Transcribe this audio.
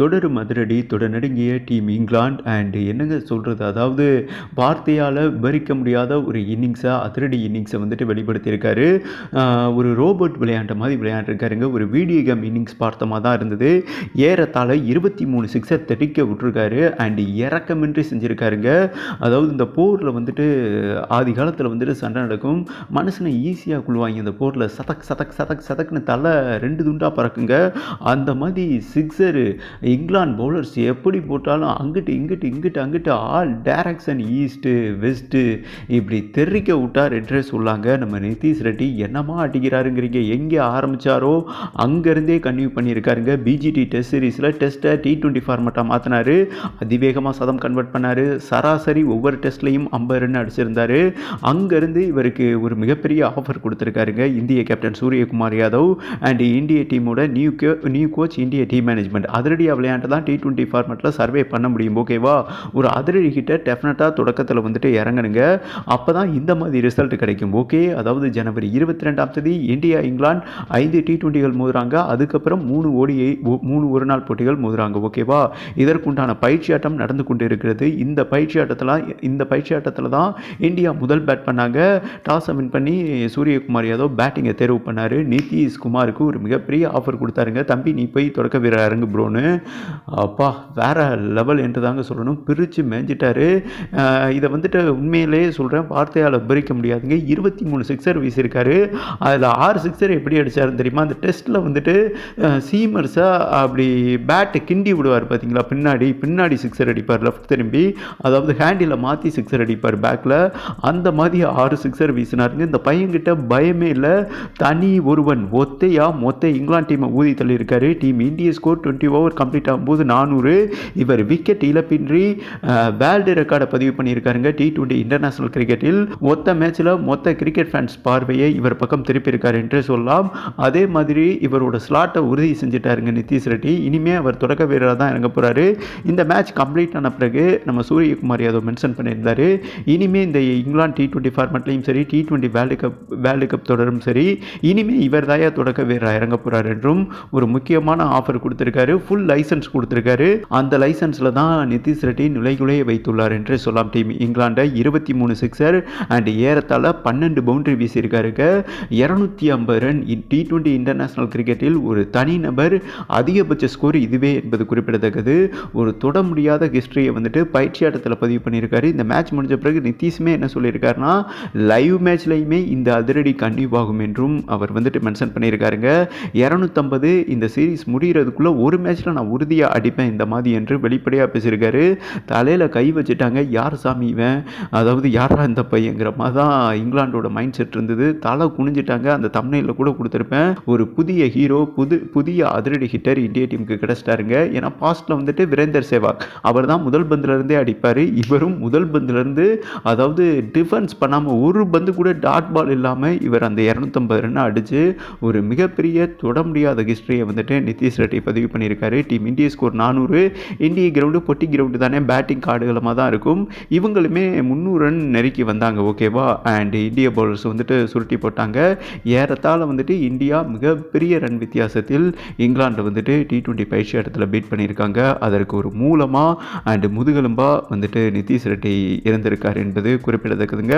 தொடரும் அதிரடி தொடர்நடுங்கிய team England and என்னங்க சொல்கிறது அதாவது வார்த்தையால் விவரிக்க முடியாத ஒரு இன்னிங்ஸை அதிரடி இன்னிங்ஸை வந்துட்டு வெளிப்படுத்தியிருக்காரு. ஒரு ரோபோட் விளையாண்ட மாதிரி விளையாண்டுருக்காருங்க. ஒரு வீடியோ கேம் இன்னிங்ஸ் பார்த்த மாதிரி தான் இருந்தது. ஏறத்தாழ இருபத்தி மூணு சிக்ஸை தெடிக்க விட்டுருக்காரு. அண்ட் இறக்கமின்றி செஞ்சுருக்காருங்க. அதாவது இந்த போரில் வந்துட்டு ஆதி காலத்தில் வந்துட்டு சண்டை நடக்கும். மனுஷனை ஈஸியாக கொள்வாங்க இந்த போரில். சதக் சதக் சதக் சதக்குன்னு தலை ரெண்டு துண்டாக பறக்குங்க. அந்த மாதிரி சிக்ஸரு இங்கிலாந்து பவுலர்ஸ் எப்படி போட்டாலும் அங்கிட்டு இங்கிட்டு இங்கிட்டு அங்கிட்டு ஆல் டேரக்ஷன் ஈஸ்ட்டு வெஸ்ட்டு இப்படி தெரிக்க விட்டார் என்றே சொல்லாங்க நம்ம நிதிஷ் ரெட்டி என்னமா அடிக்கிறாருங்கிறீங்க. எங்கே ஆரம்பித்தாரோ அங்கேருந்தே கன்டினியூ பண்ணியிருக்காருங்க. பிஜிடி டெஸ்ட் சீரீஸில் டெஸ்ட்டை டி டுவெண்ட்டி ஃபார்மெட்டாக மாற்றினாரு அதிவேகமாக சதம் கன்வெர்ட் பண்ணார். சராசரி ஒவ்வொரு டெஸ்ட்லையும் ஐம்பது ரன் அடிச்சிருந்தார். அங்கேருந்து இவருக்கு ஒரு மிகப்பெரிய ஆஃபர் கொடுத்துருக்காருங்க. இந்திய கேப்டன் சூரியகுமார் யாதவ் அண்ட் இந்திய டீமோட நியூ கோ நியூ கோச் இந்திய டீம் மேனேஜ்மெண்ட் அதிரடியாக விளையாண்டு தான் டி டுவெண்ட்டி ஃபார்மெட்டில் சர்வே பண்ண முடியும் ஓகேவா ஒரு அதிரடி கிட்ட டெஃபினட்டாக தொடக்கத்தில் வந்துட்டு இறங்கணுங்க அப்போ தான் இந்த மாதிரி ரிசல்ட் கிடைக்கும் ஓகே அதாவது ஜனவரி இருபத்தி ரெண்டாம் தேதி இந்தியா இங்கிலாந்து ஐந்து டி டுவெண்ட்டிகள் மோதுறாங்க. அதுக்கப்புறம் மூணு ஓடிஐ மூணு ஒரு நாள் போட்டிகள் மோதுறாங்க ஓகேவா இதற்குண்டான பயிற்சி ஆட்டம் நடந்து கொண்டு இருக்கிறது இந்த பயிற்சி ஆட்டத்தில் இந்த பயிற்சி ஆட்டத்தில் தான் இந்தியா முதல் பேட் பண்ணாங்க. டாஸை வின் பண்ணி சூரியகுமார் யாதவ் பேட்டிங்கை தேர்வு பண்ணார். நிதிஷ் குமாருக்கு ஒரு மிகப்பெரிய ஆஃபர் கொடுத்தாருங்க. தம்பி நீ போய் தொடக்க வீரர் இறங்கு ப்ரோன்னு அப்பா வேற லெவல் என்று தாங்க சொல்லணும். பிரித்து மேஞ்சிட்டாரு. இதை வந்துட்டு உண்மையிலே சொல்கிறேன் வார்த்தையால் பிரிக்க முடியாதுங்க. இருபத்தி மூணு சிக்ஸர் வீசியிருக்காரு. அதில் ஆறு சிக்ஸர் எப்படி அடிச்சாருன்னு தெரியுமா? அந்த டெஸ்ட்டில் வந்துட்டு சீமர்ஸாக அப்படி பேட்டை கிண்டி விடுவார் பார்த்தீங்களா பின்னாடி பின்னாடி சிக்ஸர் அடிப்பார் லெஃப்ட் திரும்பி. அதாவது ஹேண்டில் மாற்றி சிக்ஸர் அடிப்பார் பேக்கில் அந்த மாதிரி ஆறு சிக்ஸர் வீசினாருங்க. இந்த பையன்கிட்ட பயமே இல்லை. தனி ஒருவன் ஒத்தையா மொத்த இங்கிலாந்து டீமை ஊதி தள்ளியிருக்காரு. டீம் இந்திய ஸ்கோர் டுவெண்ட்டி ஓவர் கம்ப்ளீட் ஆகும்போது நானூறு. இவர் விக்கெட் இழப்பின்றி வேர்ல்டு ரெக்கார்டை பதிவு பண்ணியிருக்காருங்க. டி டுவெண்ட்டி இன்டர்நேஷனல் கிரிக்கெட்டில் மொத்த மேட்ச்சில் மொத்த கிரிக்கெட் ஃபேன்ஸ் பார்வையை இவர் பக்கம் திருப்பியிருக்கார் என்று சொல்லலாம். அதே மாதிரி இவரோட ஸ்லாட்டை உறுதி செஞ்சுட்டாருங்க நிதிஷ் ரெட்டி. இனிமே அவர் தொடக்க வீரராக தான் இறங்க போகிறாரு இந்த மேட்ச் கம்ப்ளீட் ஆன பிறகு நம்ம சூரியகுமார் யாதவ் மென்ஷன் பண்ணியிருந்தாரு. இனிமே இந்த இங்கிலாந்து டி டுவெண்ட்டி ஃபார்மெட்லையும் சரி T twenty world cup world cup தொடரும் சரி இனிமே இவர் தாயா தொடக்க வீரராக இறங்க போகிறார் என்றும் ஒரு முக்கியமான ஆஃபர் கொடுத்துருக்காரு. ஃபுல் லைசன்ஸ் கொடுத்துருக்காரு. அந்த லைசன்ஸில் தான் நிதிஷ் ரெட்டி நிலைகுலைய வைத்துள்ளார் என்று சொல்லலாம் டீம் இங்கிலாண்டை இருபத்தி மூணு சிக்ஸர் அண்ட் ஏறத்தாழ பன்னெண்டு பவுண்டரி வீசியிருக்காருங்க இரநூத்தி ஐம்பது ரன் டி டுவெண்ட்டி இன்டர்நேஷனல் கிரிக்கெட்டில் ஒரு தனிநபர் அதிகபட்ச ஸ்கோர் இதுவே என்பது குறிப்பிடத்தக்கது. ஒரு தொட முடியாத ஹிஸ்ட்ரியை வந்துட்டு பயிற்சி ஆட்டத்தில் பதிவு பண்ணியிருக்காரு. இந்த மேட்ச் முடிஞ்ச பிறகு நிதிஷுமே என்ன சொல்லியிருக்காருன்னா லைவ் மேட்ச்லையுமே இந்த அதிரடி கண்டிப்பாகும் என்றும் அவர் வந்துட்டு மென்ஷன் பண்ணியிருக்காருங்க. இரநூத்தம்பது இந்த சீரீஸ் முடிகிறதுக்குள்ளே ஒரு மேட்ச்சில் நான் உறுதியாக அடிப்பேன் இந்த மாதிரி என்று வெளிப்படையாக பேசியிருக்காரு. தலையில் கை வச்சுட்டாங்க. யார் சாமி இவன்? அதாவது யாரா இந்த பையங்கிற மாதிரி தான் இங்கிலாண்டோட மைண்ட் செட் இருந்தது. தலை குனிஞ்சிட்டாங்க. அந்த தமிழில் கூட கொடுத்துருப்பேன். ஒரு புதிய ஹீரோ புது புதிய அதிரடி ஹிட்டர் இந்திய டீமுக்கு கிடச்சிட்டாருங்க. ஏன்னா பாஸ்ட்டில் வந்துட்டு வீரேந்தர் சேவாக். அவர் தான் முதல் பந்துலேருந்தே அடிப்பார். இவரும் முதல் பந்துலேருந்து அதாவது டிஃபென்ஸ் பண்ணாமல் ஒரு பந்து கூட டாட் பால் இல்லாமல் இவர் அந்த இரநூத்தம்பது ரன் அடித்து ஒரு மிகப்பெரிய தொட முடியாத ஹிஸ்ட்ரியை வந்துட்டு நிதிஷ் ரெட்டி பதிவு பண்ணியிருக்காரு. டீம். இந்திய ஸ்கோர் நானூறு. இந்திய கிரவுண்டு பொட்டி கிரவுண்டு தானே பேட்டிங் கார்டுகளமாக தான் இருக்கும். இவங்களுமே முந்நூறு ரன் நெருக்கி வந்தாங்க ஓகேவா அண்ட் இந்திய பவுலர்ஸ் வந்துட்டு சுருட்டி போட்டாங்க. ஏறத்தாழ வந்துட்டு இந்தியா மிகப்பெரிய ரன் வித்தியாசத்தில் இங்கிலாண்டை வந்துட்டு டி டுவெண்ட்டி பயிற்சி இடத்துல பீட் பண்ணியிருக்காங்க. அதற்கு ஒரு மூலமாக அண்டு முதுகெலும்பாக வந்துட்டு நிதிஷ் ரெட்டி இருந்திருக்கார் என்பது குறிப்பிடத்தக்கதுங்க.